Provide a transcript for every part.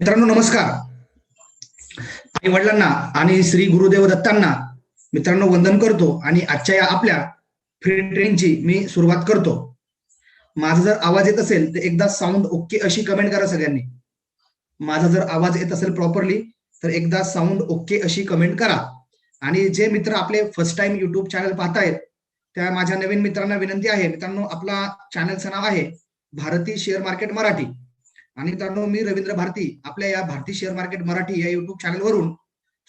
मित्रांनो नमस्कार. आई वडिलांना आणि श्री गुरुदेव दत्तांना मित्रांनो वंदन करतो आणि आजच्या या आपल्या फ्री ट्रेनची मी सुरुवात करतो. माझा जर आवाज येत असेल तर एकदा साऊंड ओके अशी कमेंट करा सगळ्यांनी. माझा जर आवाज येत असेल प्रॉपरली तर एकदा साऊंड ओके अशी कमेंट करा. आणि जे मित्र आपले फर्स्ट टाइम युट्यूब चॅनल पाहतायत त्या माझ्या नवीन मित्रांना विनंती आहे. मित्रांनो आपला चॅनलचं नाव आहे भारती शेअर मार्केट मराठी. आणि मित्रांनो मी रवींद्र भारती आपल्या या भारती शेअर मार्केट मराठी या युट्यूब चॅनलवरून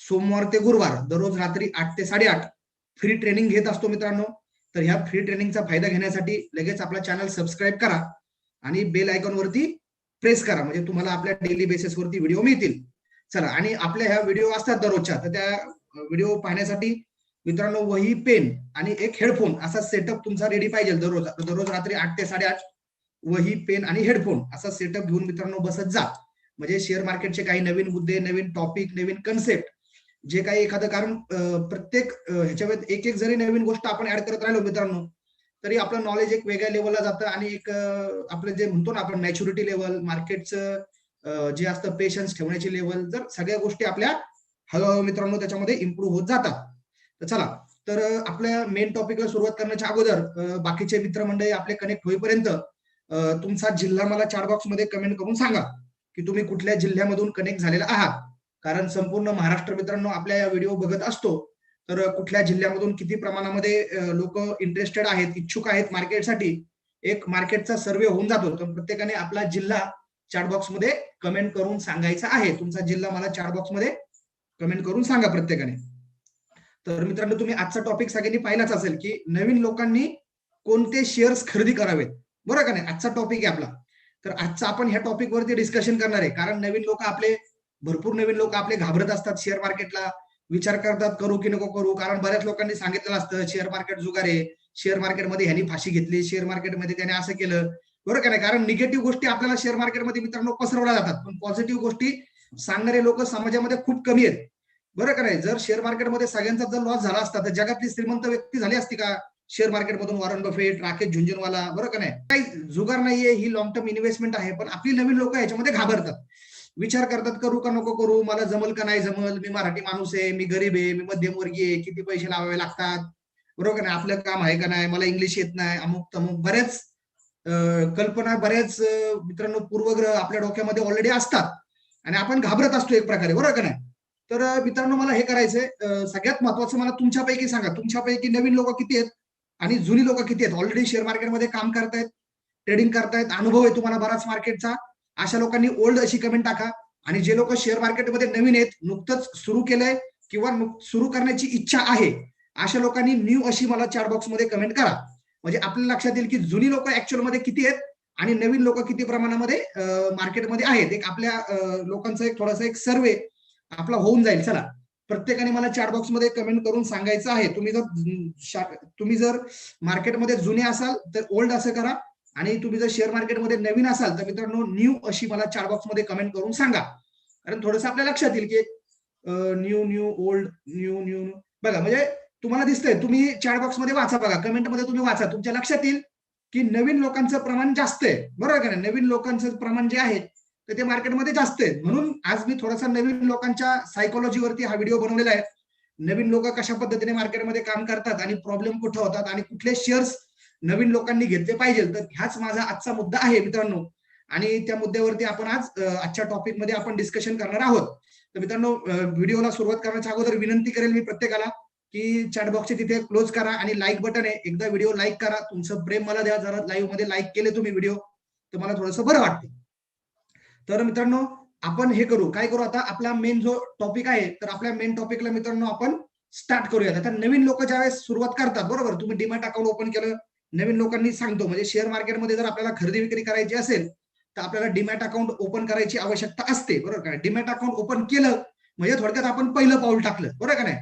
सोमवार ते गुरुवार दररोज रात्री आठ ते साडेआठ फ्री ट्रेनिंग घेत असतो मित्रांनो. तर ह्या फ्री ट्रेनिंगचा फायदा घेण्यासाठी लगेच आपला चॅनल सबस्क्राईब करा आणि बेल आयकॉन वरती प्रेस करा. म्हणजे तुम्हाला आपल्या डेली बेसिसवरती व्हिडिओ मिळतील. चला आणि आपल्या ह्या व्हिडिओ असतात दररोजच्या तर त्या व्हिडिओ पाहण्यासाठी मित्रांनो वही पेन आणि एक हेडफोन असा सेटअप तुमचा रेडी पाहिजे दररोज दररोज रात्री आठ ते साडेआठ. वही पेन आणि हेडफोन असा सेटअप घेऊन मित्रांनो बसत जा. म्हणजे शेअर मार्केटचे काही नवीन मुद्दे नवीन टॉपिक नवीन कन्सेप्ट जे काही एखादं कारण प्रत्येक ह्याच्यावर एक एक जरी नवीन गोष्ट आपण ऍड करत राहिलो मित्रांनो तरी आपलं नॉलेज एक वेगळ्या लेवलला जातं आणि एक आपलं जे म्हणतो ना आपण मॅच्युरिटी लेवल मार्केटचं जे असतं पेशन्स ठेवण्याची लेवल जर सगळ्या गोष्टी आपल्या हळूहळू मित्रांनो त्याच्यामध्ये इम्प्रूव्ह होत जातात. तर चला तर आपल्या मेन टॉपिकला सुरुवात करण्याच्या अगोदर बाकीचे मित्रमंडळी आपले कनेक्ट होईपर्यंत तुमचा जिल्हा मला चार बॉक्समध्ये कमेंट करून सांगा की तुम्ही कुठल्या जिल्ह्यामधून कनेक्ट झालेला आहात. कारण संपूर्ण महाराष्ट्र मित्रांनो आपल्या या व्हिडिओ बघत असतो. तर कुठल्या जिल्ह्यामधून किती प्रमाणामध्ये लोक इंटरेस्टेड आहेत इच्छुक आहेत मार्केटसाठी एक मार्केटचा सर्वे होऊन जातो. तर प्रत्येकाने आपला जिल्हा चार बॉक्समध्ये कमेंट करून सांगायचा आहे. तुमचा जिल्हा मला चार बॉक्समध्ये कमेंट करून सांगा प्रत्येकाने. तर मित्रांनो तुम्ही आजचा टॉपिक सगळ्यांनी पाहिलाच असेल की नवीन लोकांनी कोणते शेअर्स खरेदी करावेत? बरोबर का नाही? आजचा टॉपिक आहे आपला. तर आजचा आपण ह्या टॉपिक वरती डिस्कशन करणार आहे. कारण नवीन लोक आपले भरपूर नवीन लोक आपले घाबरत असतात. शेअर मार्केटला विचार करतात करू की नको करू? कारण बऱ्याच लोकांनी सांगितलेलं असतं शेअर मार्केट जुगारे शेअर मार्केटमध्ये ह्यांनी फाशी घेतली. शेअर मार्केटमध्ये त्याने असं केलं. बरोबर का नाही? कारण निगेटिव्ह गोष्टी आपल्याला शेअर मार्केटमध्ये मित्रांनो पसरवल्या जातात. पण पॉझिटिव्ह गोष्टी सांगणारे लोक समाजामध्ये खूप कमी आहेत. बरं का नाही? जर शेअर मार्केटमध्ये सगळ्यांचा जर लॉस झाला असता तर जगातली श्रीमंत व्यक्ती झाली असती का? शेअर मार्केटमधून वॉरन बफेट राकेश झुंझुनवाला बरोबर का नाही? काही जुगार नाहीये ही लॉंग टर्म इन्व्हेस्टमेंट आहे पण आपली नवीन लोक याच्यामध्ये घाबरतात. विचार करतात करू का नको करू मला जमल का नाही जमल मी मराठी माणूस आहे मी गरीब आहे मी मध्यमवर्गीय आहे किती पैसे लावावे लागतात? बरोबर नाही? आपलं काम आहे का नाही? मला इंग्लिश येत नाही अमुक तमुक बऱ्याच कल्पना बऱ्याच मित्रांनो पूर्वग्रह आपल्या डोक्यामध्ये ऑलरेडी असतात. आणि आपण घाबरत असतो एक प्रकारे बरोबर का नाही? तर मित्रांनो मला हे करायचंय सगळ्यात महत्वाचं मला तुमच्यापैकी सांगा तुमच्यापैकी नवीन लोक किती आहेत? आणि जुनी लोक किती आहेत? ऑलरेडी शेअर मार्केटमध्ये काम करतायत ट्रेडिंग करतायत अनुभव आहे तुम्हाला बराच मार्केटचा अशा लोकांनी ओल्ड अशी कमेंट टाका. आणि जे लोक शेअर मार्केटमध्ये नवीन आहेत नुकतंच सुरू केलंय किंवा सुरू करण्याची इच्छा आहे अशा लोकांनी न्यू अशी मला चॅट बॉक्समध्ये कमेंट करा. म्हणजे आपल्याला लक्षात येईल की जुनी लोक ऍक्च्युअलमध्ये किती आहेत आणि नवीन लोक किती प्रमाणामध्ये मार्केटमध्ये आहेत. एक आपल्या लोकांचा एक थोडासा एक सर्वे आपला होऊन जाईल. चला. प्रत्येकाने मला चॅट बॉक्समध्ये कमेंट करून सांगायचं आहे. तुम्ही जर तुम्ही जर मार्केटमध्ये जुने असाल तर ओल्ड असं करा. आणि तुम्ही जर शेअर मार्केटमध्ये नवीन असाल तर मित्रांनो न्यू अशी मला चॅट बॉक्समध्ये कमेंट करून सांगा. कारण थोडस आपल्या लक्षात येईल की new new old new new बघा म्हणजे तुम्हाला दिसतंय तुम्ही चॅट बॉक्समध्ये वाचा बघा. कमेंटमध्ये तुम्ही वाचा. तुमच्या लक्षात येईल की नवीन लोकांचं प्रमाण जास्त आहे. बरोबर का नवीन लोकांचं प्रमाण जे आहे तर ते मार्केटमध्ये जास्त आहेत. म्हणून आज मी थोडासा नवीन लोकांच्या सायकोलॉजीवरती हा व्हिडिओ बनवलेला आहे. नवीन लोक कशा पद्धतीने मार्केटमध्ये काम करतात आणि प्रॉब्लेम कुठे होतात आणि कुठले शेअर्स नवीन लोकांनी घेतले पाहिजे. तर ह्याच माझा आजचा मुद्दा आहे मित्रांनो. आणि त्या मुद्द्यावरती आपण आज आजच्या टॉपिकमध्ये आपण डिस्कशन करणार आहोत. तर मित्रांनो व्हिडिओला सुरुवात करण्याच्या अगोदर विनंती करेल मी प्रत्येकाला की चॅटबॉक्सचे तिथे क्लोज करा आणि लाईक बटन आहे. एकदा व्हिडिओ लाईक करा. तुमचं प्रेम मला द्या. जरा लाईव्हमध्ये लाईक केले तुम्ही व्हिडिओ तर मला थोडंसं बरं वाटतं. तर मित्रांनो आपण हे करू. काय करू आता? आपला मेन जो टॉपिक आहे तर आपल्या मेन टॉपिकला मित्रांनो आपण स्टार्ट करूया आता नवीन लोक ज्यावेळेस सुरुवात करतात बरोबर? तुम्ही डिमॅट अकाउंट ओपन केलं नवीन लोकांनी सांगतो. म्हणजे शेअर मार्केटमध्ये जर आपल्याला खरेदी विक्री करायची असेल तर आपल्याला डिमॅट अकाउंट ओपन करायची आवश्यकता असते. बरोबर का डिमॅट अकाउंट ओपन केलं म्हणजे थोडक्यात आपण पहिलं पाऊल टाकलं. बरोबर का नाही?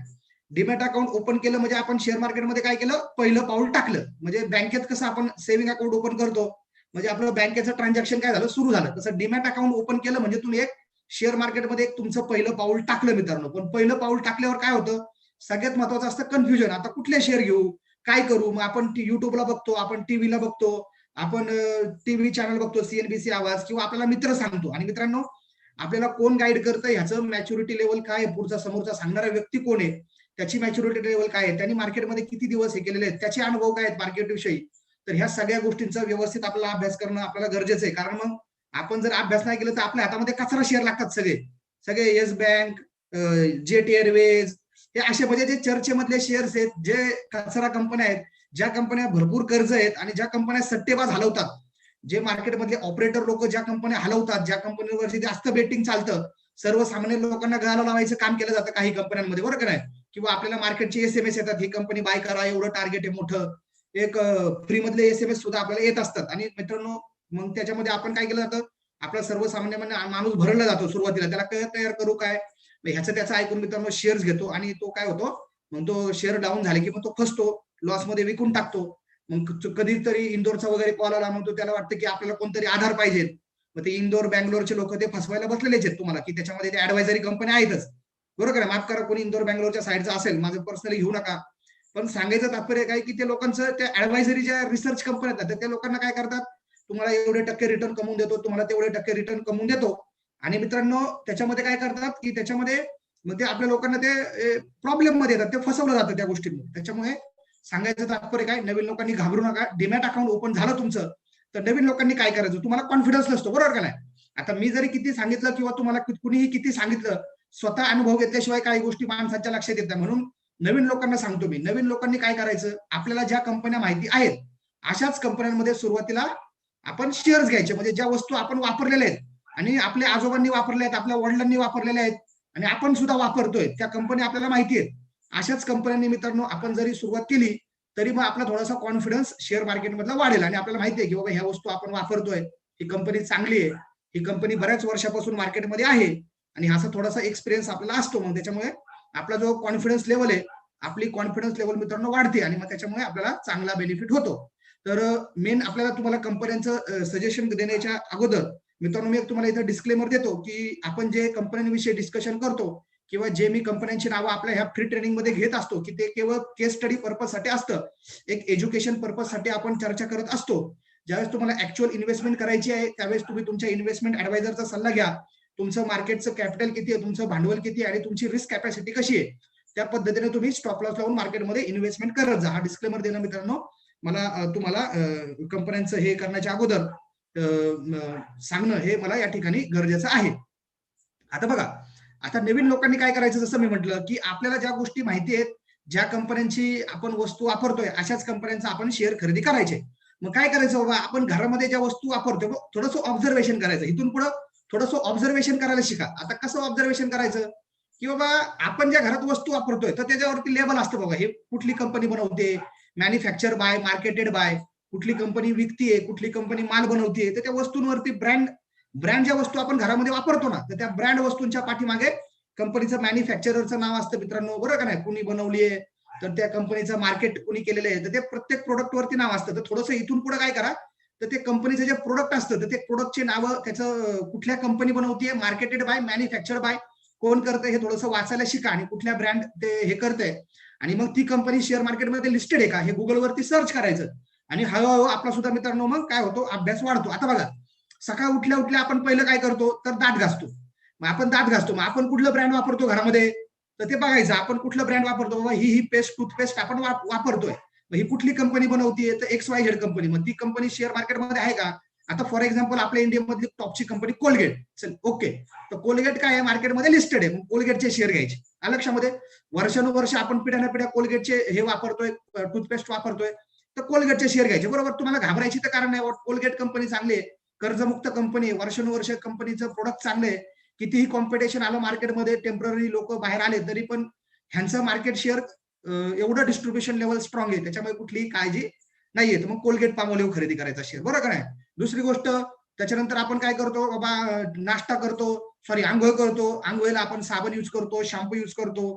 डिमॅट अकाउंट ओपन केलं म्हणजे आपण शेअर मार्केटमध्ये काय केलं? पहिलं पाऊल टाकलं. म्हणजे बँकेत कसं आपण सेव्हिंग अकाउंट ओपन करतो? म्हणजे आपलं बँकेचं ट्रान्झॅक्शन काय झालं? सुरू झालं. तसं डिमॅट अकाउंट ओपन केलं म्हणजे तुम्ही एक शेअर मार्केटमध्ये एक तुमचं पहिलं पाऊल टाकलं मित्रांनो. पण पहिलं पाऊल टाकल्यावर काय होतं? सगळ्यात महत्वाचं असतं कन्फ्युजन आता कुठले शेअर घेऊ? काय करू? मग आपण युट्यूबला बघतो आपण टीव्हीला बघतो आपण टीव्ही चॅनल बघतो सीएनबीसी आवाज किंवा आपल्याला मित्र सांगतो. आणि मित्रांनो आपल्याला कोण गाईड करतं? ह्याचं मॅच्युरिटी लेवल काय आहे? पुढचा समोरचा सांगणारा व्यक्ती कोण आहे? त्याची मॅच्युरिटी लेवल काय आहे? त्यांनी मार्केटमध्ये किती दिवस हे केलेले आहेत? त्याचे अनुभव काय आहेत मार्केटविषयी तर ह्या सगळ्या गोष्टींचा व्यवस्थित आपल्याला अभ्यास करणं आपल्याला गरजेचं आहे. कारण मग आपण जर अभ्यास नाही केला तर आपल्या हातामध्ये कचरा शेअर लागतात सगळे. सगळे येस बँक जेट एअरवेज हे असे म्हणजे जे चर्चेमधले शेअर्स आहेत जे कचरा कंपन्या आहेत ज्या कंपन्या भरपूर कर्ज आहेत आणि ज्या कंपन्या सट्टेबाज हलवतात. जे मार्केटमधले ऑपरेटर लोक ज्या कंपन्या हलवतात ज्या कंपनीवरती जास्त बेटिंग चालतं सर्वसामान्य लोकांना गळाला लावायचं काम केलं जातं काही कंपन्यांमध्ये बरोबर नाही? किंवा आपल्याला मार्केटचे एस एम एस येतात ही कंपनी बाय करा एवढं टार्गेट आहे मोठं. एक फ्री मधले एस एम एस सुद्धा आपल्याला येत असतात. आणि मित्रांनो मग त्याच्यामध्ये आपण काय केलं जातं? आपला सर्वसामान्य माणूस भरला जातो सुरुवातीला. त्याला काय तयार करू काय? ह्याचं त्याचं ऐकून मित्रांनो शेअर्स घेतो आणि तो काय होतो? मग तो शेअर डाऊन झाले की मग तो फसतो. लॉसमध्ये विकून टाकतो. मग कधीतरी इंदोरचा वगैरे कॉल आला मग तो त्याला वाटतं की आपल्याला कोणतरी आधार पाहिजे. मग ते इंदोर बँगलोरचे लोक ते फसवायला बसलेलेच आहेत तुम्हाला की त्याच्यामध्ये ते ऍडवायझरी कंपनी आहेतच. बरोबर आहे? माफ करा कोणी इंदोर बँगलोरच्या साईडचा असेल माझं पर्सनली घेऊ नका. पण सांगायचं तात्पर्य काय की ते लोकांचं त्या ऍडवायझरी ज्या रिसर्च कंपन्या आहेत त्या लोकांना काय करतात? तुम्हाला एवढे टक्के रिटर्न कमवून देतो तुम्हाला तेवढे टक्के रिटर्न कमवून देतो. आणि मित्रांनो त्याच्यामध्ये काय करतात की त्याच्यामध्ये मग ते आपल्या लोकांना ते प्रॉब्लेममध्ये येतात ते फसवलं जातं त्या गोष्टींमध्ये त्याच्यामुळे सांगायचं तात्पर्य काय नवीन लोकांनी घाबरू नका. डिमॅट अकाउंट ओपन झालं तुमचं तर नवीन लोकांनी काय करायचं? तुम्हाला कॉन्फिडन्स नसतो बरोबर का नाही? आता मी जरी किती सांगितलं किंवा तुम्हाला कुणीही किती सांगितलं स्वतः अनुभव घेतल्याशिवाय काही गोष्टी माणसाच्या लक्षात येतात म्हणून नवीन लोकांना सांगतो मी. नवीन लोकांनी काय करायचं? आपल्याला ज्या कंपन्या माहिती आहेत अशाच कंपन्यांमध्ये सुरुवातीला आपण शेअर्स घ्यायचे. म्हणजे ज्या वस्तू आपण वापरलेल्या आहेत आणि आपल्या आजोबांनी वापरल्या आहेत आपल्या वडिलांनी वापरलेल्या आहेत आणि आपण सुद्धा वापरतोय त्या कंपनी आपल्याला माहिती आहेत. अशाच कंपन्यांनी मित्रांनो आपण जरी सुरुवात केली तरी मग आपला थोडासा कॉन्फिडन्स शेअर मार्केटमधला वाढेल आणि आपल्याला माहिती आहे की बाबा ह्या वस्तू आपण वापरतोय ही कंपनी चांगली आहे ही कंपनी बऱ्याच वर्षापासून मार्केटमध्ये आहे आणि असा थोडासा एक्सपिरियन्स आपल्याला असतो. मग त्याच्यामुळे आपला जो कॉन्फिडन्स लेवल आहे आपली कॉन्फिडन्स लेवल मित्रांनो वाढते आणि मग त्याच्यामुळे आपल्याला चांगला बेनिफिट होतो. तर मेन आपल्याला तुम्हाला कंपन्यांचं सजेशन देण्याच्या अगोदर मित्रांनो मी तुम्हाला इथं डिस्क्लेमर देतो की आपण जे कंपन्यांविषयी डिस्कशन करतो किंवा जे मी कंपन्यांची नावं आपल्या ह्या फ्री ट्रेनिंगमध्ये घेत असतो की ते केवळ केस स्टडी पर्पजसाठी असतं. एक एज्युकेशन पर्पजसाठी आपण चर्चा करत असतो. ज्यावेळेस तुम्हाला ऍक्च्युअल इन्व्हेस्टमेंट करायची आहे त्यावेळेस तुम्ही तुमच्या इन्व्हेस्टमेंट ऍडवायझरचा सल्ला घ्या. तुमचं मार्केटचं कॅपिटल किती आहे तुमचं भांडवल किती आहे आणि तुमची रिस्क कॅपॅसिटी कशी आहे त्या पद्धतीने तुम्ही स्टॉप लॉस लावून मार्केटमध्ये इन्व्हेस्टमेंट करत जा. हा डिस्क्लेमर देणं मित्रांनो मला तुम्हाला कंपन्यांचं हे करण्याच्या अगोदर सांगणं हे मला या ठिकाणी गरजेचं आहे. आता बघा आता नवीन लोकांनी काय करायचं जसं मी म्हटलं की आपल्याला ज्या गोष्टी माहिती आहेत ज्या कंपन्यांची आपण वस्तू वापरतोय अशाच कंपन्यांचा आपण शेअर खरेदी करायचे. मग काय करायचं बाबा आपण घरामध्ये ज्या वस्तू वापरतोय थोडंसं ऑब्झर्वेशन करायचं. इथून पुढं थोडस ऑब्झर्वेशन करायला शिका. आता कसं ऑब्झर्वेशन करायचं? की बाबा आपण ज्या घरात वस्तू वापरतोय तर त्याच्यावरती लेबल असतं बाबा हे कुठली कंपनी बनवते? मॅन्युफॅक्चर बाय मार्केटेड बाय कुठली कंपनी विकतीये कुठली कंपनी माल बनवतीये तर त्या वस्तूंवरती ब्रँड ब्रँड ज्या वस्तू आपण घरामध्ये वापरतो ना तर त्या ब्रँड वस्तूंच्या पाठीमागे कंपनीचं मॅन्युफॅक्चरचं नाव असतं मित्रांनो. बरोबर का नाही? कुणी बनवलीये तर त्या कंपनीचं मार्केट कुणी केलेलं आहे तर ते प्रत्येक प्रोडक्ट वरती नाव असतं. तर थोडंसं इथून पुढे काय करा? तर ते कंपनीचं जे प्रोडक्ट असतं तर ते प्रोडक्टचे नावं त्याचं कुठल्या कंपनी बनवतीये मार्केटेड बाय मॅन्युफॅक्चर बाय कोण करतंय हे थोडंसं वाचायला शिका आणि कुठल्या ब्रँड ते हे करतंय. आणि मग ती कंपनी शेअर मार्केटमध्ये लिस्टेड आहे का हे गुगलवरती सर्च करायचं. आणि हळूहळू आपला सुद्धा मित्रांनो मग काय होतो अभ्यास वाढतो. आता बघा सकाळ उठल्या उठल्या आपण पहिलं काय करतो तर दात घासतो. मग आपण दात घासतो. मग आपण कुठलं ब्रँड वापरतो घरामध्ये? तर ते बघायचं आपण कुठलं ब्रँड वापरतो? बाबा ही ही पेस्ट टूथपेस्ट आपण वापरतोय. मग ही कुठली कंपनी बनवतीये? तर एक्स वाय झेड कंपनी मग ती कंपनी शेअर मार्केटमध्ये आहे का? आता फॉर एक्झाम्पल आपल्या इंडियामधली टॉपची कंपनी कोलगेट चल ओके तर कोलगेट काय आहे? मार्केटमध्ये लिस्टेड आहे. मग कोलगेटचे शेअर घ्यायचे. लक्षामध्ये? वर्षानुवर्ष आपण पिढ्या पिढ्या कोलगेटचे हे वापरतोय टूथपेस्ट वापरतोय. तर कोलगेटचे शेअर घ्यायचे. बरोबर? तुम्हाला घाबरायची तर कारण नाही. कोलगेट कंपनी चांगली आहे. कर्जमुक्त कंपनी वर्षानुवर्ष कंपनीचं प्रोडक्ट चांगले आहे. कितीही कॉम्पिटिशन आलं मार्केटमध्ये टेंपररी लोक बाहेर आले तरी पण ह्यांचं मार्केट शेअर एवढं डिस्ट्रीब्युशन लेवल स्ट्रॉंग आहे त्याच्यामुळे कुठलीही काळजी नाहीये. तर मग कोलगेट पामोलिव्ह खरेदी करायचा शेअर बरोबर का नाही? दुसरी गोष्ट त्याच्यानंतर आपण काय करतो? बाबा नाश्ता करतो सॉरी आंघोळ करतो. आंघोळीला आपण साबण युज करतो शॅम्पू युज करतो.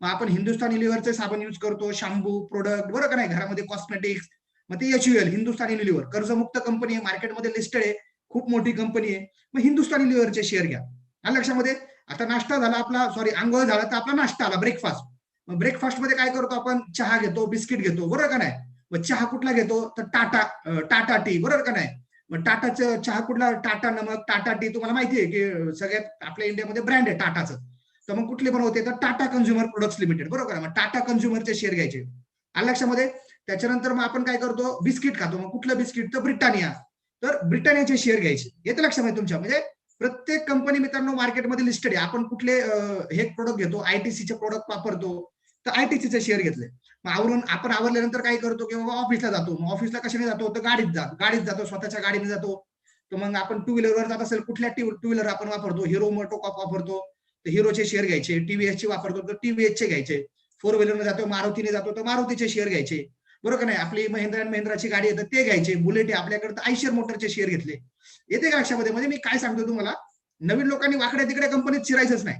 मग आपण हिंदुस्थानी लिव्हरचे साबण युज करतो शॅम्पू प्रोडक्ट बरोबर का नाही? घरामध्ये कॉस्मेटिक्स मग ते एच हिंदुस्थानी लिव्हर कर्जमुक्त कंपनी आहे मार्केटमध्ये लिस्टेड आहे खूप मोठी कंपनी आहे. मग हिंदुस्थानी लिव्हरचे शेअर घ्या. हा लक्षामध्ये? आता नाश्ता झाला आपला सॉरी आंघोळ झाला तर आपला नाश्ता आला ब्रेकफास्ट मग ब्रेकफास्टमध्ये काय करतो आपण? चहा घेतो बिस्किट घेतो बरोबर का नाही? मग चहा कुठला घेतो? तर टाटा टाटा टी बरोबर का नाही? मग टाटाचं चहा कुठला? टाटा नमक टाटा टी. तुम्हाला माहिती आहे की सगळ्यात आपल्या इंडियामध्ये ब्रँड आहे टाटाचं. तर मग कुठले बनवते तर टाटा कन्झ्युमर प्रोडक्ट्स लिमिटेड बरोबर आहे मग टाटा कन्झ्युमरचे शेअर घ्यायचे. आलं लक्षामध्ये त्याच्यानंतर मग आपण काय करतो? बिस्किट खातो. मग कुठलं बिस्किट? तर ब्रिटानिया. तर ब्रिटानियाचे शेअर घ्यायचे. येते लक्षामध्ये तुमच्या? म्हणजे प्रत्येक कंपनी मित्रांनो मार्केटमध्ये लिस्टेड आहे. आपण कुठले हे प्रोडक्ट घेतो? आयटीसीचे प्रोडक्ट वापरतो. तर आयटीसीचे शेअर घेतले. मग आवरून आपण आवरल्यानंतर काय करतो की बाबा ऑफिसला जातो. मग ऑफिसला कशाने जातो? तर गाडीत जातो गाडीत जातो स्वतःच्या गाडीने जातो. तर मग आपण टू व्हीलरवर जात असेल कुठल्या टू व्हीलर आपण वापरतो? हिरो मोटोकॉप वापरतो. तर हिरोचे शेअर घ्यायचे. टीव्हीएस चे वापरतो तर टीव्हीएस चे घ्यायचे. फोर व्हीलरने जातो मारुतीने जातो तर मारुतीचे शेअर घ्यायचे. बरोबर नाही? आपली महिंद्रा अँड महिंद्राची गाडी येतात ते घ्यायचे. बुलेट आपल्याकडे तर आयशर मोटरचे शेअर घेतले. येते का लक्षामध्ये म्हणजे मी काय सांगतो तुम्हाला? नवीन लोकांनी वाकड्या तिकडे कंपनीत शिरायचंच नाही.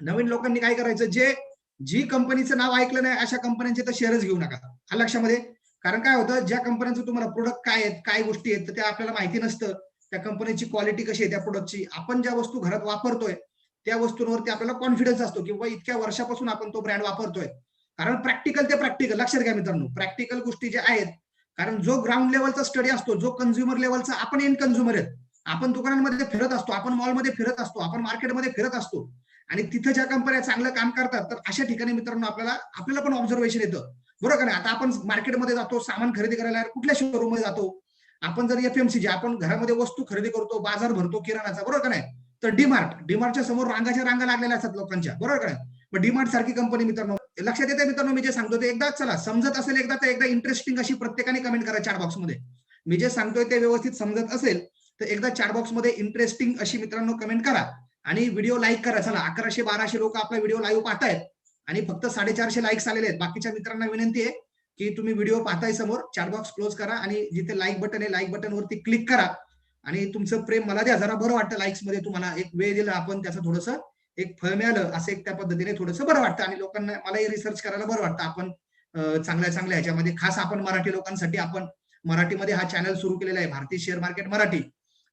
नवीन लोकांनी काय करायचं? जे जी कंपनीचं नाव ऐकलं नाही अशा कंपन्यांचे तर शेअरच घेऊ नका. हा लक्षामध्ये? कारण काय होतं ज्या कंपन्यांचं तुम्हाला प्रोडक्ट काय आहेत काय गोष्टी आहेत तर त्या आपल्याला माहिती नसतं. त्या कंपनीची क्वालिटी कशी आहे त्या प्रोडक्टची आपण ज्या वस्तू घरात वापरतोय त्या वस्तूंवरती आपल्याला कॉन्फिडन्स असतो की बाबा इतक्या वर्षापासून आपण तो ब्रँड वापरतोय. कारण प्रॅक्टिकल ते प्रॅक्टिकल लक्षात घ्या मित्रांनो प्रॅक्टिकल गोष्टी ज्या आहेत कारण जो ग्राउंड लेवलचा स्टडी असतो जो कन्झ्युमर लेवलचा आपण एन कन्झ्युमर आहेत. आपण दुकानांमध्ये फिरत असतो आपण मॉलमध्ये फिरत असतो आपण मार्केटमध्ये फिरत असतो. आणि तिथं ज्या कंपन्या चांगलं काम करतात तर अशा ठिकाणी मित्रांनो आपल्याला आपल्याला पण ऑब्झर्वेशन येतं. बरोबर का नाही? आता आपण मार्केटमध्ये जातो सामान खरेदी करायला कुठल्या शोरूममध्ये जातो? आपण जर एफएमसी जे आपण घरामध्ये वस्तू खरेदी करतो बाजार भरतो किराणाचा बरोबर का नाही? तर डीमार्ट डीमार्टच्या समोर रांगाच्या रांगा लागलेल्या असतात लोकांच्या बरोबर का नाही? पण डीमार्ट सारखी कंपनी मित्रांनो लक्षात येते मित्रांनो मी जे सांगतो ते एकदा चला समजत असेल एकदा तर एकदा इंटरेस्टिंग अशी प्रत्येकाने कमेंट करा चार बॉक्समध्ये. मी जे सांगतोय ते व्यवस्थित समजत असेल तर एकदा चार बॉक्समध्ये इंटरेस्टिंग अशी मित्रांनो कमेंट करा. आणि व्हिडिओ लाईक करा. चला अकराशे बाराशे लोक आपला व्हिडिओ लाईव्ह पाहतायत. आणि फक्त साडेचारशे लाईक्स आलेले आहेत. बाकीच्या मित्रांना विनंती आहे की तुम्ही व्हिडिओ पाहताय समोर चार बॉक्स क्लोज करा आणि जिथे लाईक बटन आहे लाईक बटन वरती क्लिक करा. आणि तुमचं प्रेम मला द्या. जरा बरं वाटतं लाईक्समध्ये तुम्हाला. एक वेळ दिला आपण त्याचं थोडस एक फळ मिळालं असं एक त्या पद्धतीने थोडंसं बरं वाटतं. आणि लोकांना मलाही रिसर्च करायला बरं वाटतं. आपण चांगल्या चांगल्या ह्याच्यामध्ये खास आपण मराठी लोकांसाठी आपण मराठीमध्ये हा चॅनल सुरू केलेला आहे. भारतीय शेअर मार्केट मराठी.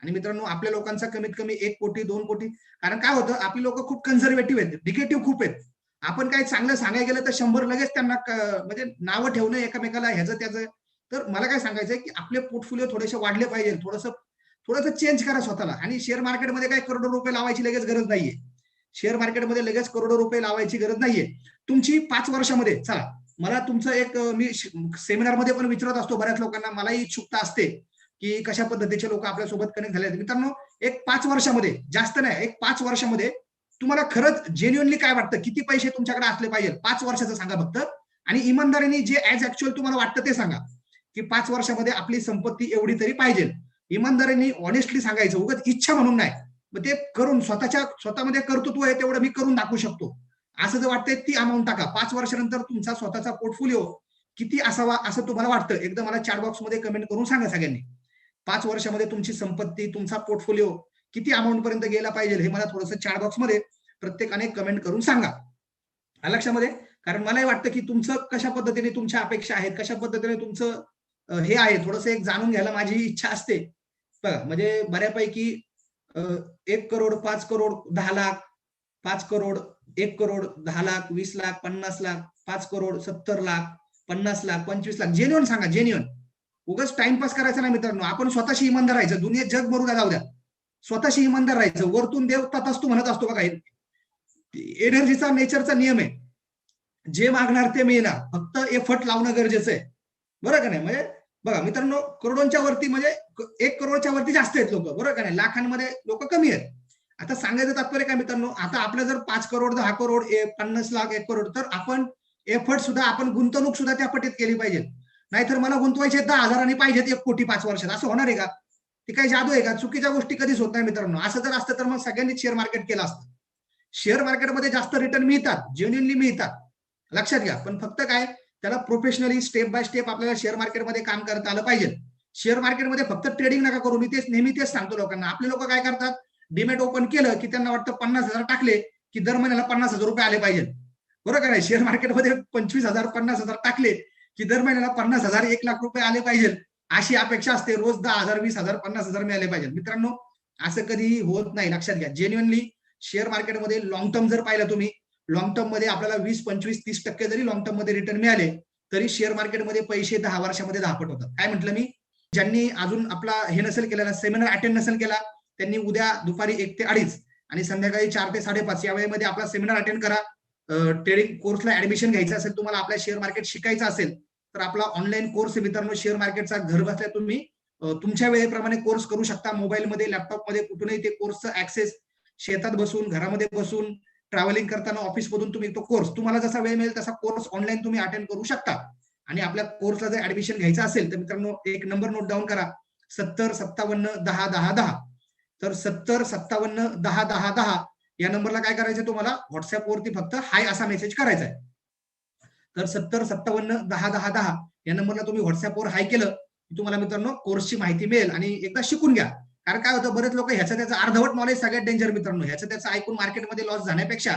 आणि मित्रांनो आपल्या लोकांचा कमीत कमी एक कोटी दोन कोटी. कारण काय होतं आपली लोक खूप कन्झर्वेटिव्ह आहेत निगेटिव्ह खूप आहेत. आपण काय चांगलं सांगायला गेलं तर शंभर लगेच त्यांना म्हणजे नावं ठेवणं एकमेकाला ह्याचं त्याचं. तर मला काय सांगायचंय की आपले पोर्टफोलिओ थोडेसे वाढले पाहिजे थोडंसं थोडंसं चेंज करा स्वतःला. आणि शेअर मार्केटमध्ये काय करोडो रुपये लावायची लगेच गरज नाहीये. शेअर मार्केटमध्ये लगेच करोडो रुपये लावायची गरज नाहीये. तुमची पाच वर्षामध्ये चला. मला तुमचं एक मी सेमिनारमध्ये पण विचारत असतो बऱ्याच लोकांना मलाही इच्छुकता असते. की कशा पद्धतीचे लोक आपल्यासोबत कनेक्ट झाले आहेत. मित्रांनो एक पाच वर्षामध्ये जास्त नाही एक पाच वर्षामध्ये तुम्हाला खरंच जेन्युअनली काय वाटतं? किती पैसे तुमच्याकडे असले पाहिजे? पाच वर्षाचं सांगा फक्त. आणि इमानदारीने जे ऍज ऍक्च्युअल तुम्हाला वाटतं ते सांगा. की पाच वर्षामध्ये आपली संपत्ती एवढी तरी पाहिजे. इमानदारीने ऑनेस्टली सांगायचं. उगाच इच्छा म्हणून नाही. मग ते करून स्वतःच्या स्वतःमध्ये कर्तृत्व आहे तेवढं मी करून दाखवू शकतो. असं जर वाटतंय ती अमाऊंट टाका. पाच वर्षानंतर तुमचा स्वतःचा पोर्टफोलिओ किती असावा असं तुम्हाला वाटतं? एकदा मला चॅट बॉक्समध्ये कमेंट करून सांगा सगळ्यांनी. पाच वर्षामध्ये तुमची संपत्ती तुमचा पोर्टफोलिओ किती अमाऊंट पर्यंत गेला पाहिजे हे मला थोडस चॅट बॉक्समध्ये प्रत्येकाने कमेंट करून सांगा. लक्षामध्ये? कारण मलाही वाटतं की तुमचं कशा पद्धतीने तुमच्या अपेक्षा आहेत कशा पद्धतीने तुमचं हे आहे थोडस एक जाणून घ्यायला माझी इच्छा असते. बघा म्हणजे बऱ्यापैकी एक करोड पाच करोड दहा लाख पाच करोड एक करोड दहा लाख वीस लाख पन्नास लाख पाच करोड सत्तर लाख पन्नास लाख पंचवीस लाख जेन्युअन सांगा जेन्युअन उगाच टाइमपास करायचा ना मित्रांनो. आपण स्वतःशी इमानदार राहायचं. दुनियेत जग मरू जाऊ द्या. स्वतःशी इमानदार राहायचं. वरतून देव तथाच म्हणत असतो बघा एनर्जीचा नेचरचा नियम आहे. जे मागणार ते मिळणार. फक्त एफर्ट लावणं गरजेचं आहे. बरं का नाही? म्हणजे बघा मित्रांनो करोडोंच्या वरती म्हणजे एक करोडच्या वरती जास्त आहेत लोक. बरोबर का नाही? लाखांमध्ये लोक कमी आहेत. आता सांगायचं तात्पर्य काय मित्रांनो? आता आपलं जर पाच करोड दहा करोड पन्नास लाख एक करोड तर आपण एफर्ट सुद्धा आपण गुंतवणूक सुद्धा त्या पटीत केली पाहिजे. नाहीतर मला गुंतवायचे दहा हजारांनी पाहिजेत एक कोटी पाच वर्षात. असं होणार आहे का? ती काही जादू आहे का? चुकीच्या गोष्टी कधीच होत नाही मित्रांनो. असं जर असतं तर मग सगळ्यांनी शेअर मार्केट केलं असतं. शेअर मार्केटमध्ये जास्त रिटर्न मिळतात जेन्युनली मिळतात. लक्षात घ्या. पण फक्त काय? त्याला प्रोफेशनली स्टेप बाय स्टेप आपल्याला शेअर मार्केटमध्ये काम करता आलं पाहिजे. शेअर मार्केटमध्ये फक्त ट्रेडिंग नका करू. मी तेच नेहमी तेच सांगतो लोकांना. आपले लोक काय करतात? डिमेट ओपन केलं की त्यांना वाटतं पन्नास हजार टाकले की दर महिन्याला पन्नास हजार रुपये आले पाहिजे बरोबर का नाही शेअर मार्केटमध्ये पंचवीस हजार पन्नास हजार टाकले की दर महिन्याला पन्नास हजार एक लाख रुपये आले पाहिजे अशी अपेक्षा असते रोज दहा हजार वीस हजार पन्नास हजार मिळाले पाहिजे मित्रांनो असं कधीही होत नाही. लक्षात घ्या. जेन्युअनली शेअर मार्केटमध्ये लॉंग टर्म जर पाहिलं तुम्ही लॉंग टर्ममध्ये आपल्याला वीस पंचवीस तीस टक्के जरी लॉंग टर्ममध्ये रिटर्न मिळाले तरी शेअर मार्केटमध्ये पैसे दहा वर्षामध्ये दहापट होतात. काय म्हटलं मी? ज्यांनी अजून आपला हे नसेल केलेला सेमिनार अटेंड नसेल केला त्यांनी उद्या दुपारी एक ते अडीच आणि संध्याकाळी चार ते साडेपाच या वेळेमध्ये आपला सेमिनार अटेंड करा. ट्रेडिंग कोर्सला ऍडमिशन घ्यायचं असेल तुम्हाला आपल्या शेअर मार्केट शिकायचं असेल तर आपला ऑनलाईन कोर्स मित्रांनो शेअर मार्केटचा घर बसल्या तुम्ही तुमच्या वेळेप्रमाणे कोर्स करू शकता. मोबाईलमध्ये लॅपटॉपमध्ये कुठूनही ते कोर्सचा ऍक्सेस शेतात बसून घरामध्ये बसून ट्रॅव्हलिंग करताना ऑफिस मधून तुम्ही तो कोर्स तुम्हाला जसा वेळ मिळेल तसा कोर्स ऑनलाईन तुम्ही अटेंड करू शकता. आणि आपल्या कोर्सला जर ऍडमिशन घ्यायचं असेल तर मित्रांनो एक नंबर नोट डाऊन करा. सत्तर सत्तावन्न दहा दहा दहा. तर सत्तर सत्तावन्न दहा दहा दहा या नंबरला काय करायचं तुम्हाला? व्हॉट्सअपवरती फक्त हाय असा मेसेज करायचा आहे तर सत्तर सत्तावन्न दहा दहा दहा या नंबरला तुम्ही व्हॉट्सअपवर हाय केलं तुम्हाला मित्रांनो कोर्सची माहिती मिळेल आणि एकदा शिकून घ्या. कारण काय होतं बरेच लोक ह्याचं त्याचं अर्धवट नॉलेज सगळ्यात डेंजर मित्रांनो. ह्याचं त्याचं ऐकून मार्केटमध्ये लॉस जाण्यापेक्षा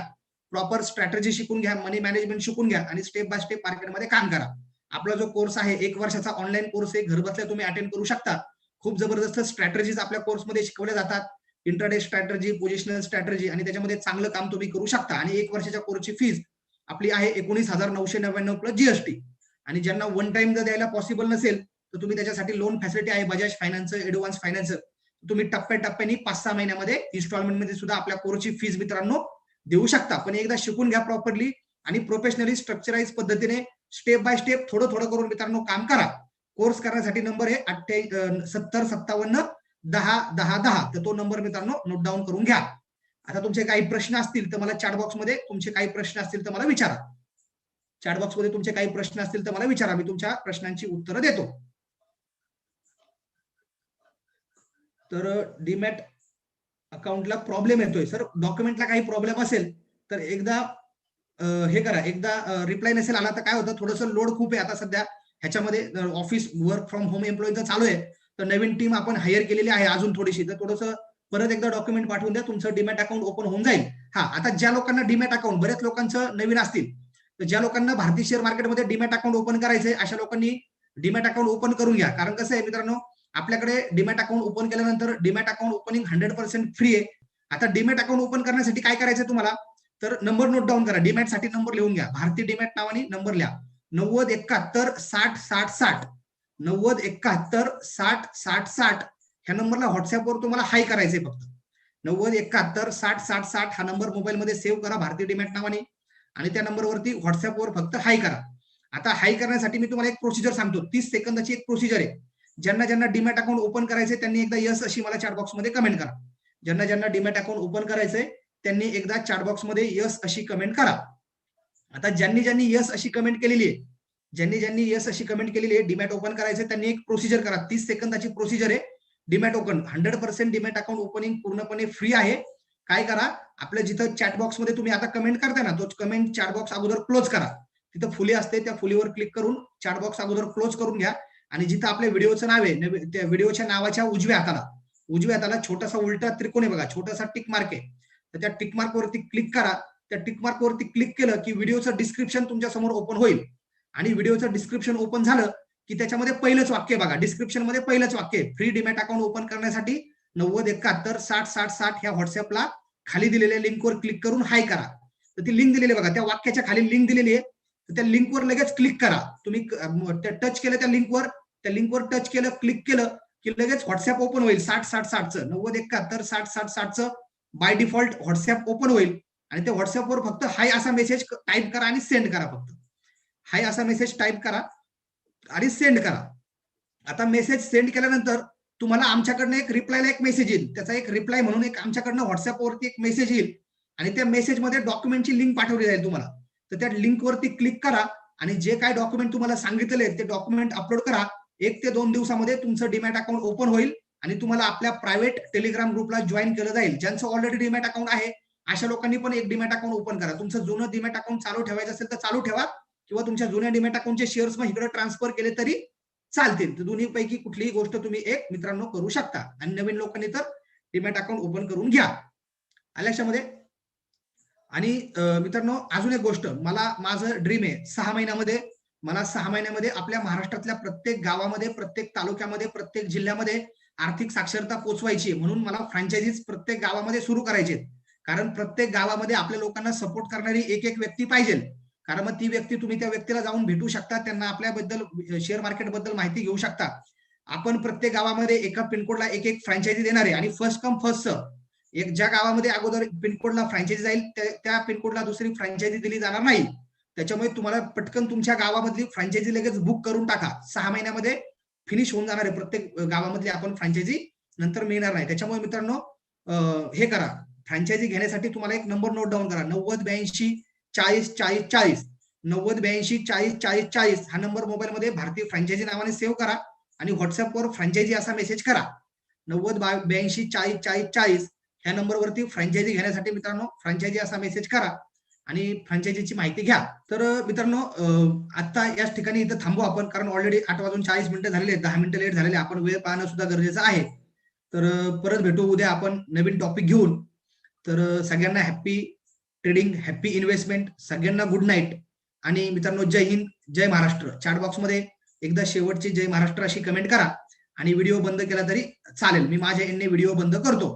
प्रॉपर स्ट्रॅटेजी शिकून घ्या मनी मॅनेजमेंट शिकून घ्या आणि स्टेप बाय स्टेप मार्केटमध्ये काम करा. आपला जो कोर्स आहे एक वर्षाचा ऑनलाईन कोर्स आहे घर बसल्या तुम्ही अटेंड करू शकता. खूप जबरदस्त स्ट्रॅटजीज आपल्या कोर्समध्ये शिकवल्या जातात. इंटरडे स्ट्रॅटर्जी पोझिशनल स्ट्रॅटर्जी आणि त्याच्यामध्ये चांगलं काम तुम्ही करू शकता. आणि एक वर्षाच्या कोर्सची फीज आपली आहे एकोणीस हजार नऊशे नव्याण्णव प्लस जीएसटी आणि ज्यांना वन टाइम जर द्यायला पॉसिबल नसेल तर तुम्ही त्याच्यासाठी लोन फॅसिलिटी आहे बजाज फायनान्स एडव्हान्स फायनान्स तुम्ही टप्प्याटप्प्याने पाच सहा महिन्यामध्ये इन्स्टॉलमेंटमध्ये सुद्धा आपल्या कोर्सची फीज मित्रांनो देऊ शकता. पण एकदा शिकून घ्या प्रॉपरली आणि प्रोफेशनली स्ट्रक्चराईज पद्धतीने स्टेप बाय स्टेप थोडं थोडं करून मित्रांनो काम करा. कोर्स करण्यासाठी नंबर आहे अठ्ठ्या सत्तर सत्तावन्न दहा दहा दहा. तर तो नंबर मित्रांनो नोट डाऊन करून घ्या. आता तुमचे काही प्रश्न असतील तर मला चॅटबॉक्समध्ये तुमचे काही प्रश्न असतील तर मला विचारा. चॅटबॉक्समध्ये तुमचे काही प्रश्न असतील तर मला विचारा. मी तुमच्या प्रश्नांची उत्तरं देतो. तर डीमॅट अकाउंटला प्रॉब्लेम येतोय. सर डॉक्युमेंटला काही प्रॉब्लेम असेल तर एकदा हे करा. एकदा रिप्लाय नसेल आला तर काय होतं? थोडंसं लोड खूप आहे. आता सध्या ह्याच्यामध्ये ऑफिस वर्क फ्रॉम होम एम्प्लॉईचं चालू आहे. तर नवीन टीम आपण हायर केलेली आहे अजून थोडीशी. तर थोडंसं परत एकदा डॉक्युमेंट पाठवून द्या तुमचं डीमॅट अकाउंट ओपन होऊन जाईल. हा आता ज्या लोकांना डीमॅट अकाउंट बऱ्याच लोकांचं नवीन असतील. तर ज्या लोकांना भारतीय शेअर मार्केटमध्ये डीमॅट अकाउंट ओपन करायचंय अशा लोकांनी डीमॅट अकाउंट ओपन करून घ्या. कारण कसं आहे मित्रांनो आपल्याकडे डीमॅट अकाउंट ओपन केल्यानंतर demat account opening hundred percent free आहे. आता डीमॅट अकाउंट ओपन करण्यासाठी काय करायचं तुम्हाला? तर नंबर नोट डाऊन करा. डीमॅटसाठी नंबर लिहून घ्या. भारतीय डीमॅट नावाने नंबर लिहा. नव्वद एकाहत्तर साठ साठ साठ. नव्वद एकाहत्तर साठ साठ साठ ह्या नंबरला व्हॉट्सअपवर तुम्हाला हाय करायचंय फक्त. नव्वद एकाहत्तर साठ साठ साठ हा नंबर मोबाईलमध्ये सेव्ह करा भारतीय डीमॅट नावाने. आणि त्या नंबरवरती व्हॉट्सअपवर फक्त हाय करा. आता हाय करण्यासाठी मी तुम्हाला एक प्रोसिजर सांगतो. तीस सेकंदाची एक प्रोसिजर आहे. ज्यांना ज्यांना डीमॅट अकाउंट ओपन करायचे त्यांनी एकदा यस अशी मला चॅटमध्ये कमेंट करा. ज्यांना ज्यांना डीमॅट अकाउंट ओपन करायचंय त्यांनी एकदा चॅटमध्ये यस अशी कमेंट करा. आता ज्यांनी ज्यांनी यस अशी कमेंट केलेली आहे ज्यांनी ज्यांनी यस अशी कमेंट केलेली आहे डीमॅट ओपन करायचे त्यांनी एक प्रोसिजर करा. तीस सेकंदाची प्रोसिजर आहे demat open hundred percent demat account opening पूर्णपणे फ्री आहे. काय करा आपल्या जिथं चॅट बॉक्समध्ये तुम्ही आता कमेंट करताय ना तो कमेंट चॅट बॉक्स अगोदर क्लोज करा. तिथं फुली असते त्या फुलीवर क्लिक करून चॅट बॉक्स अगोदर क्लोज करून घ्या. आणि जिथं आपल्या व्हिडिओचं नाव आहे त्या व्हिडिओच्या नावाच्या उजव्या हाताला. उजव्या हाताला छोटासा उलटा त्रिकोण आहे बघा छोटासा टिक मार्क आहे. तर त्या टिक मार्क वरती क्लिक करा. त्या टिक मार्क वरती क्लिक केलं की व्हिडिओचं डिस्क्रिप्शन तुमच्यासमोर ओपन होईल. आणि व्हिडिओचं डिस्क्रिप्शन ओपन झालं की त्याच्यामध्ये पहिलंच वाक्य बघा. डिस्क्रिप्शनमध्ये पहिलंच वाक्य फ्री डिमॅट अकाउंट ओपन करण्यासाठी नव्वद एकाहत्तर साठ साठ साठ ह्या व्हॉट्सअपला खाली दिलेल्या लिंकवर क्लिक करून हाय करा. तर ती लिंक दिलेली बघा. त्या वाक्याच्या खाली लिंक दिलेली आहे. तर त्या लिंकवर लगेच क्लिक करा. तुम्ही टच केलं त्या लिंकवर त्या लिंकवर टच केलं क्लिक केलं की लगेच व्हॉट्सअप ओपन होईल. साठ साठ साठचं. नव्वद एकाहत्तर साठ साठ साठचं बाय डिफॉल्ट व्हॉट्सअप ओपन होईल. आणि त्या व्हॉट्सअपवर फक्त हाय असा मेसेज टाईप करा आणि सेंड करा फक्त. हाय असा मेसेज टाईप करा आणि सेंड करा. आता मेसेज सेंड केल्यानंतर तुम्हाला आमच्याकडनं एक रिप्लायला एक मेसेज येईल. त्याचा एक रिप्लाय म्हणून एक आमच्याकडनं व्हॉट्सअपवरती एक मेसेज येईल. आणि त्या मेसेजमध्ये डॉक्युमेंटची लिंक पाठवली जाईल तुम्हाला. तर त्या लिंकवरती क्लिक करा आणि जे काय डॉक्युमेंट तुम्हाला सांगितले ते डॉक्युमेंट अपलोड करा. एक ते दोन दिवसामध्ये तुमचं डीमॅट अकाउंट ओपन होईल आणि तुम्हाला आपल्या प्रायव्हेट टेलिग्राम ग्रुपला जॉईन केलं जाईल. ज्यांचं ऑलरेडी डीमॅट अकाउंट आहे अशा लोकांनी पण एक डीमॅट अकाउंट ओपन करा. तुमचं जुनं डीमॅट अकाउंट चालू ठेवायचं असेल तर चालू ठेवा. किंवा तुमच्या जुन्या डिमेट अकाउंटचे शेअर्स मग इकडे ट्रान्सफर केले तरी चालतील. दोन्ही पैकी कुठलीही गोष्ट तुम्ही एक मित्रांनो करू शकता. आणि नवीन लोकांनी तर डीमॅट अकाउंट ओपन करून घ्या. आल्याक्षामध्ये आणि मित्रांनो अजून एक गोष्ट. मला माझं ड्रीम आहे. सहा महिन्यामध्ये मला सहा महिन्यामध्ये आपल्या महाराष्ट्रातल्या प्रत्येक गावामध्ये प्रत्येक तालुक्यामध्ये प्रत्येक जिल्ह्यामध्ये आर्थिक साक्षरता पोचवायची म्हणून मला फ्रँचायझीज प्रत्येक गावामध्ये सुरू करायचे कारण प्रत्येक गावामध्ये आपल्या लोकांना सपोर्ट करणारी एक एक व्यक्ती पाहिजे कारण मग ती व्यक्ती तुम्ही त्या व्यक्तीला जाऊन भेटू शकता त्यांना आपल्याबद्दल शेअर मार्केटबद्दल माहिती घेऊ शकता. आपण प्रत्येक गावामध्ये एका पिनकोडला एक एक फ्रँचायझी देणार आहे. आणि फर्स्ट कम फर्स्ट एक ज्या गावामध्ये अगोदर पिनकोडला फ्रँचायझी जाईल त्या- त्या पिनकोडला दुसरी फ्रँचायझी दिली जाणार नाही. त्याच्यामुळे तुम्हाला पटकन तुमच्या गावामधली फ्रँचायझी लगेच बुक करून टाका. सहा महिन्यामध्ये फिनिश होऊन जाणार आहे. प्रत्येक गावामधली आपण फ्रँचायझी नंतर मिळणार नाही. त्याच्यामुळे मित्रांनो हे करा. फ्रँचायझी घेण्यासाठी तुम्हाला एक नंबर नोट डाऊन करा. नव्वद ब्याऐंशी चाळीस चाळीस चाळीस. नव्वद ब्याऐंशी चाळीस चाळीस चाळीस. हा नंबर मोबाईलमध्ये भारतीय फ्रँचायझी नावाने सेव्ह करा आणि व्हॉट्सअपवर फ्रँचायझी असा मेसेज करा. नव्वद बा- ब्याऐंशी चाळीस चाळीस चाळीस. ह्या नंबरवरती फ्रँचायझी घेण्यासाठी मित्रांनो फ्रँचायझी असा मेसेज करा आणि फ्रँचायझीची माहिती घ्या. तर मित्रांनो आता याच ठिकाणी इथं थांबू आपण कारण ऑलरेडी आठ वाजून चाळीस मिनिटं झालेले दहा मिनिटं लेट झालेले आपण वेळ पाहणं सुद्धा गरजेचं आहे. तर परत भेटू उद्या आपण नवीन टॉपिक घेऊन. तर सगळ्यांना हॅप्पी ट्रेडिंग हॅप्पी इन्व्हेस्टमेंट सगळ्यांना गुड नाईट आणि मित्रांनो जय हिंद जय महाराष्ट्र. चॅट बॉक्समध्ये एकदा शेवटची जय महाराष्ट्र अशी कमेंट करा. आणि व्हिडिओ बंद केला तरी चालेल. मी माझ्या एंडने व्हिडिओ बंद करतो.